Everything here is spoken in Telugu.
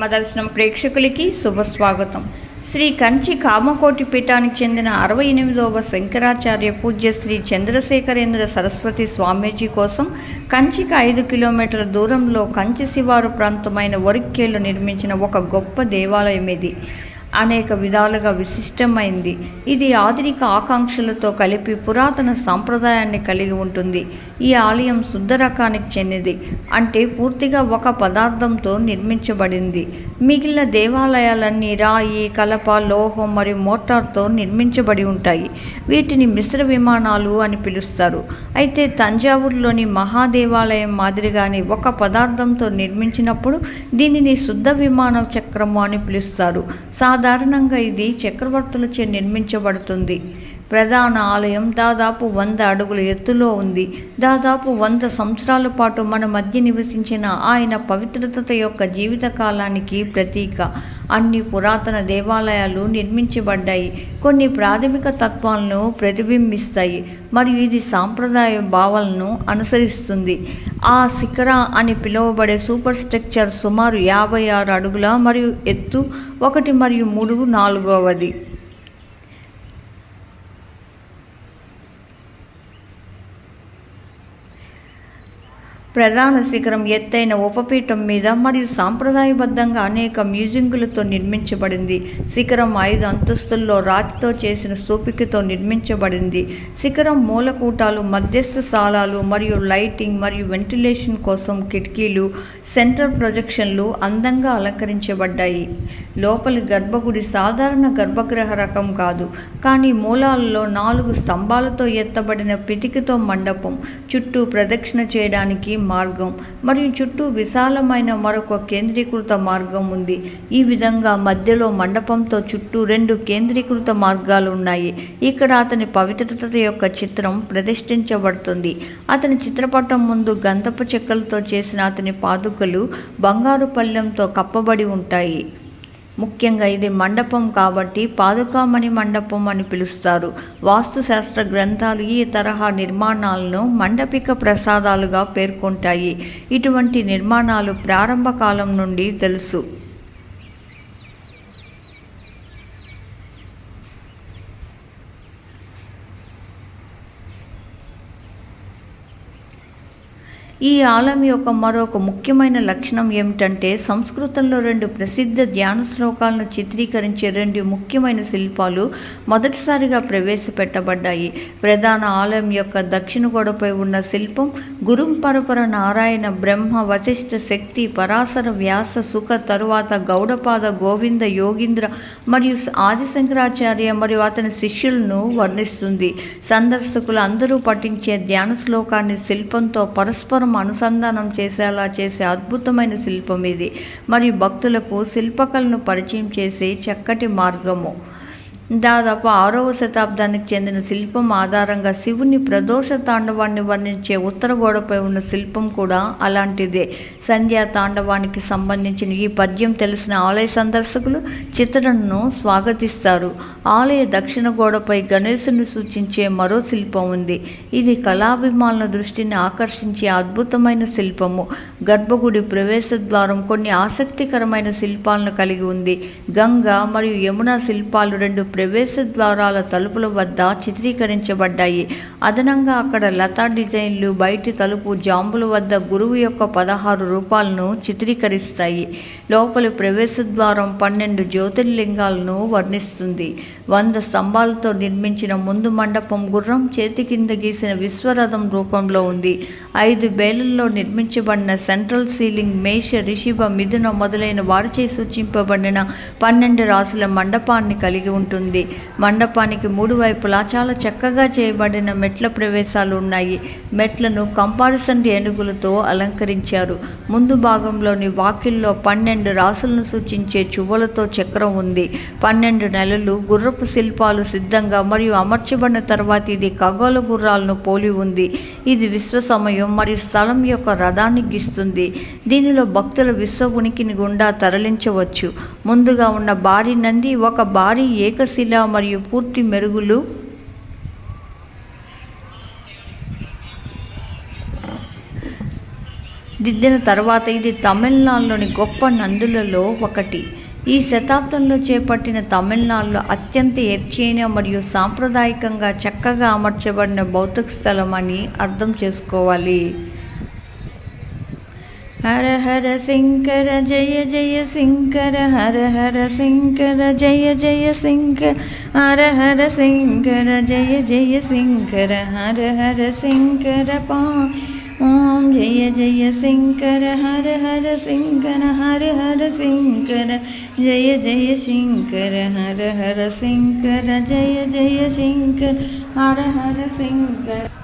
మదర్శనం ప్రేక్షకులకి శుభస్వాగతం. శ్రీ కంచి కామకోటి పీఠానికి చెందిన అరవై ఎనిమిదవ శంకరాచార్య పూజ్య శ్రీ చంద్రశేఖరేంద్ర సరస్వతి స్వామీజీ కోసం కంచికి ఐదు కిలోమీటర్ల దూరంలో కంచి శివారు ప్రాంతమైన వరిక్కేలు నిర్మించిన ఒక గొప్ప దేవాలయం ఇది అనేక విధాలుగా విశిష్టమైంది. ఇది ఆధునిక ఆకాంక్షలతో కలిపి పురాతన సాంప్రదాయాన్ని కలిగి ఉంటుంది. ఈ ఆలయం శుద్ధ రకానికి చెందింది. అంటే పూర్తిగా ఒక పదార్థంతో నిర్మించబడింది. మిగిలిన దేవాలయాలన్నీ రాయి కలప లోహం మరియు మోటార్తో నిర్మించబడి ఉంటాయి. వీటిని మిశ్ర విమానాలు అని పిలుస్తారు. అయితే తంజావూరులోని మహాదేవాలయం మాదిరిగానే ఒక పదార్థంతో నిర్మించినప్పుడు దీనిని శుద్ధ విమాన చక్రము అని పిలుస్తారు. సాధారణంగా ఇది చక్రవర్తులచే నిర్మించబడుతుంది. ప్రధాన ఆలయం దాదాపు వంద అడుగుల ఎత్తులో ఉంది. దాదాపు వంద సంవత్సరాల పాటు మన మధ్య నివసించిన ఆయన పవిత్రత యొక్క జీవిత కాలానికి ప్రతీక. అన్ని పురాతన దేవాలయాలు నిర్మించబడ్డాయి. కొన్ని ప్రాథమిక తత్వాలను ప్రతిబింబిస్తాయి. మరియు ఇది సాంప్రదాయ భావాలను అనుసరిస్తుంది. ఆ శిఖర అని పిలువబడే సూపర్ స్ట్రక్చర్ సుమారు యాభై ఆరు అడుగుల మరియు ఎత్తు ఒకటి మరియు మూడు నాలుగవది. ప్రధాన శిఖరం ఎత్తైన ఉపపీఠం మీద మరియు సాంప్రదాయబద్ధంగా అనేక మ్యూజింగులతో నిర్మించబడింది. శిఖరం ఐదు అంతస్తుల్లో రాతితో చేసిన సూపికతో నిర్మించబడింది. శిఖరం మూలకూటాలు మధ్యస్థ స్థాలాలు మరియు లైటింగ్ మరియు వెంటిలేషన్ కోసం కిటికీలు సెంట్రల్ ప్రొజెక్షన్లు అందంగా అలంకరించబడ్డాయి. లోపలి గర్భగుడి సాధారణ గర్భగృహ రకం కాదు కానీ మూలాలలో నాలుగు స్తంభాలతో ఎత్తబడిన పితికితో మండపం. చుట్టూ ప్రదక్షిణ చేయడానికి మార్గం మరియు చుట్టూ విశాలమైన మరొక కేంద్రీకృత మార్గం ఉంది. ఈ విధంగా మధ్యలో మండపంతో చుట్టూ రెండు కేంద్రీకృత మార్గాలు ఉన్నాయి. ఇక్కడ అతని పవిత్రత యొక్క చిత్రం ప్రతిష్ఠించబడుతుంది. అతని చిత్రపటం ముందు గంధపు చెక్కలతో చేసిన అతని పాదుకలు బంగారు పళ్ళెంతో కప్పబడి ఉంటాయి. ముఖ్యంగా ఇది మండపం కాబట్టి పాదుకామణి మండపం అని పిలుస్తారు. వాస్తుశాస్త్ర గ్రంథాలు ఈ తరహా నిర్మాణాలను మండపిక ప్రసాదాలుగా పేర్కొంటాయి. ఇటువంటి నిర్మాణాలు ప్రారంభ కాలం నుండి తెలుసు. ఈ ఆలయం యొక్క మరొక ముఖ్యమైన లక్షణం ఏమిటంటే సంస్కృతంలో రెండు ప్రసిద్ధ ధ్యాన శ్లోకాలను చిత్రీకరించే రెండు ముఖ్యమైన శిల్పాలు మొదటిసారిగా ప్రవేశపెట్టబడ్డాయి. ప్రధాన ఆలయం యొక్క దక్షిణ గోడపై ఉన్న శిల్పం గురుం పరపర నారాయణ బ్రహ్మ వశిష్ఠ శక్తి పరాశర వ్యాస సుఖ తరువాత గౌడపాద గోవింద యోగీంద్ర మరియు ఆదిశంకరాచార్య మరియు అతని శిష్యులను వర్ణిస్తుంది. సందర్శకులు అందరూ పఠించే ధ్యాన శ్లోకాన్ని శిల్పంతో పరస్పరం అనుసంధానం చేసేలా చేసే అద్భుతమైన శిల్పం ఇది. మరియు భక్తులకు శిల్పకళను పరిచయం చేసే చక్కటి మార్గము. దాదాపు ఆరవ శతాబ్దానికి చెందిన శిల్పం ఆధారంగా శివుని ప్రదోష తాండవాన్ని వర్ణించే ఉత్తర గోడపై ఉన్న శిల్పం కూడా అలాంటిదే. సంధ్యా తాండవానికి సంబంధించిన ఈ పద్యం తెలిసిన ఆలయ సందర్శకులు చిత్రణను స్వాగతిస్తారు. ఆలయ దక్షిణ గోడపై గణేశుని సూచించే మరో శిల్పం ఉంది. ఇది కళాభిమానుల దృష్టిని ఆకర్షించే అద్భుతమైన శిల్పము. గర్భగుడి ప్రవేశ ద్వారం కొన్ని ఆసక్తికరమైన శిల్పాలను కలిగి ఉంది. గంగ మరియు యమున శిల్పాలు రెండు ప్రవేశ ద్వారాల తలుపుల వద్ద చిత్రీకరించబడ్డాయి. అదనంగా అక్కడ లతా డిజైన్లు బయటి తలుపు జాంబుల వద్ద గురువు యొక్క పదహారు రూపాలను చిత్రీకరిస్తాయి. లోపలి ప్రవేశ ద్వారం పన్నెండు జ్యోతిర్లింగాలను వర్ణిస్తుంది. వంద స్తంభాలతో నిర్మించిన ముందు మండపం గుర్రం చేతి కింద గీసిన విశ్వరథం రూపంలో ఉంది. ఐదు బేలల్లో నిర్మించబడిన సెంట్రల్ సీలింగ్ మేష రిషిభ మిథున మొదలైన వారిచే సూచింపబడిన పన్నెండు రాసుల మండపాన్ని కలిగి ఉంటుంది. మండపానికి మూడు వైపులా చాలా చక్కగా చేయబడిన మెట్ల ప్రవేశాలు ఉన్నాయి. మెట్లను కంపారిసన్ ఏనుగులతో అలంకరించారు. ముందు భాగంలోని వాకిల్లో పన్నెండు రాసులను సూచించే చువ్వలతో చక్రం ఉంది. పన్నెండు నెలలు గుర్రపు శిల్పాలు సిద్ధంగా మరియు అమర్చబడిన తర్వాత ఇది ఖగోళ గుర్రాలను పోలి ఉంది. ఇది విశ్వ సమయం మరియు స్థలం యొక్క రథాన్ని గీస్తుంది దీనిలో భక్తుల విశ్వ ఉనికిని గుండా తరలించవచ్చు. ముందుగా ఉన్న భారీ నంది ఒక భారీ ఏకశిల మరియు పూర్తి మెరుగులు. దిద్దిన తర్వాత ఇది తమిళనాడులోని గొప్ప నందులలో ఒకటి. ఈ శతాబ్దంలో చేపట్టిన తమిళనాడులో అత్యంత ఎత్తైన మరియు సాంప్రదాయకంగా చక్కగా అమర్చబడిన భౌతిక స్థలం అని అర్థం చేసుకోవాలి. ஹர ஹர சிங்கர ஜெய ஜெய சிங்கர ஹர ஹர சிங்கர ஜெய ஜெய சிங்கர் ஹர ஹர சிங்கர ஜெய ஜெய சிங்கர ஹர ஹர சிங்கர பா ஓம் ஜெய ஜெய சிங்கர ஹர ஹர சிங்கர ஹர ஹர சிங்கர ஜெய ஜெய சிங்கர ஹர ஹர சிங்கர ஜெய ஜெய சிங்கர் ஹர ஹர சிங்கர